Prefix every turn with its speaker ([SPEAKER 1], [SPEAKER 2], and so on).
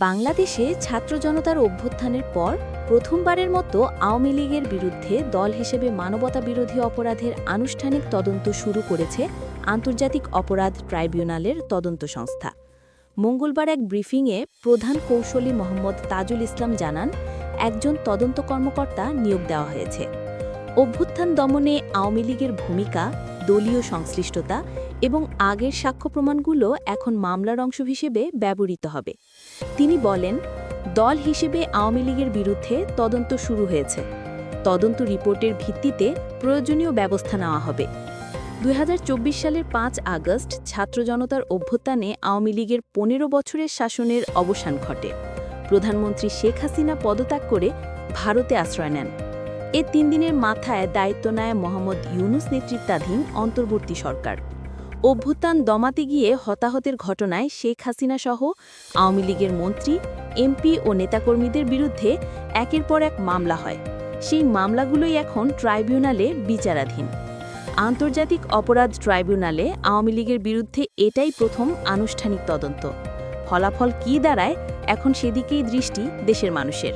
[SPEAKER 1] বাংলাদেশে ছাত্র জনতার অভ্যুত্থানের পর প্রথমবারের মতো আওয়ামী লীগের বিরুদ্ধে দল হিসেবে মানবতা বিরোধী অপরাধের আনুষ্ঠানিক তদন্ত শুরু করেছে আন্তর্জাতিক অপরাধ ট্রাইব্যুনালের তদন্ত সংস্থা। মঙ্গলবার এক ব্রিফিংয়ে প্রধান কৌশলী মোহাম্মদ তাজুল ইসলাম জানান, একজন তদন্ত কর্মকর্তা নিয়োগ দেওয়া হয়েছে। অভ্যুত্থান দমনে আওয়ামী লীগের ভূমিকা দলীয় সংশ্লিষ্টতা এবং আগের সাক্ষ্য প্রমাণগুলো এখন মামলার অংশ হিসেবে ব্যবহৃত হবে। তিনি বলেন, দল হিসেবে আওয়ামী লীগের বিরুদ্ধে তদন্ত শুরু হয়েছে। তদন্ত রিপোর্টের ভিত্তিতে প্রয়োজনীয় ব্যবস্থা নেওয়া হবে। দু হাজার চব্বিশ সালের পাঁচ আগস্ট ছাত্র জনতার অভ্যুত্থানে আওয়ামী লীগের পনেরো বছরের শাসনের অবসান ঘটে। প্রধানমন্ত্রী শেখ হাসিনা পদত্যাগ করে ভারতে আশ্রয় নেন। এ তিন দিনের মাথায় দায়িত্ব নেয় মোহাম্মদ ইউনুস নেতৃত্বাধীন অন্তর্বর্তী সরকার। অভ্যুত্থান দমাতে গিয়ে হতাহতের ঘটনায় শেখ হাসিনা সহ আওয়ামী লীগের মন্ত্রী, এমপি ও নেতাকর্মীদের বিরুদ্ধে একের পর এক মামলা হয়। সেই মামলাগুলোই এখন ট্রাইব্যুনালে বিচারাধীন। আন্তর্জাতিক অপরাধ ট্রাইব্যুনালে আওয়ামী লীগের বিরুদ্ধে এটাই প্রথম আনুষ্ঠানিক তদন্ত। ফলাফল কী দাঁড়ায়, এখন সেদিকেই দৃষ্টি দেশের মানুষের।